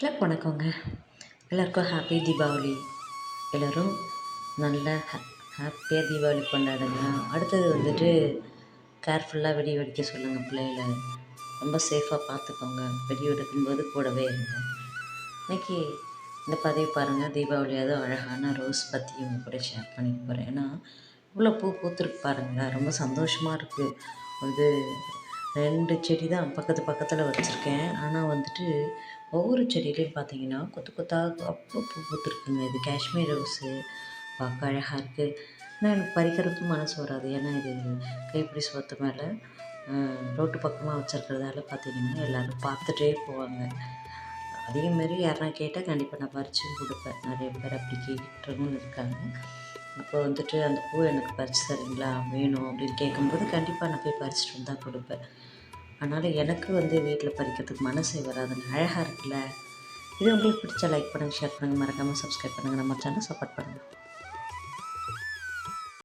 எல்லாருக்கும் வணக்கங்க. எல்லாருக்கும் ஹாப்பி தீபாவளி. எல்லோரும் நல்ல ஹா ஹாப்பியாக தீபாவளி கொண்டாடுங்க. அடுத்தது வந்துட்டு கேர்ஃபுல்லாக வெடி வெடிக்க சொல்லுங்கள் பிள்ளைகளை. ரொம்ப சேஃபாக பார்த்துக்கோங்க. வெடி வெடிக்கும்போது கூடவே இருங்க. இன்றைக்கி இந்த பதிவு பாருங்கள் தீபாவளி அதுவும் அழகான ரோஸ் பற்றி உங்கள் கூட ஷேர் பண்ணிட்டு போகிறேன் ஏன்னா இவ்வளோ பூ பூத்துருக்கு பாருங்களேன். ரொம்ப சந்தோஷமாக இருக்குது வந்து ரெண்டு செடி தான் பக்கத்து பக்கத்தில் வச்சுருக்கேன். ஆனால் வந்துட்டு ஒவ்வொரு செடியிலையும் பார்த்தீங்கன்னா கொத்து கொத்தாக அவ்வளோ பூ பூத்துருக்குங்க. இது காஷ்மீர் ரோஸு. பார்க்க அழகாக இருக்குது ஆனால் எனக்கு பறிக்கிறதுக்கும் மனசு வராது. ஏன்னா இது கைப்பிடி சோத்து மேலே ரோட்டு பக்கமாக வச்சுருக்கிறதால பார்த்தீங்கன்னா எல்லோரும் பார்த்துட்டே போவாங்க. அதேமாரி யாருனா கேட்டால் கண்டிப்பாக நான் பறிச்சும் கொடுப்பேன். நிறைய பேர் அப்படி கேட்டுறவங்களும் இருக்காங்க. இப்போ வந்துட்டு அந்த பூ எனக்கு பறித்து தரீங்களா? வேணும் அப்படின்னு கேட்கும்போது கண்டிப்பாக நான் போய் பறிச்சுட்டு தான் கொடுப்பேன். அதனால் எனக்கு வந்து வீட்டில் பறிக்கிறதுக்கு மனசே வராதுங்க அழகாக இருக்குல்ல. இது உங்களுக்கு பிடிச்ச லைக் பண்ணுங்கள் ஷேர் பண்ணுங்கள் மறக்காமல் சப்ஸ்கிரைப் பண்ணுங்கள் நம்ம சேனல் சப்போர்ட் பண்ணுங்கள்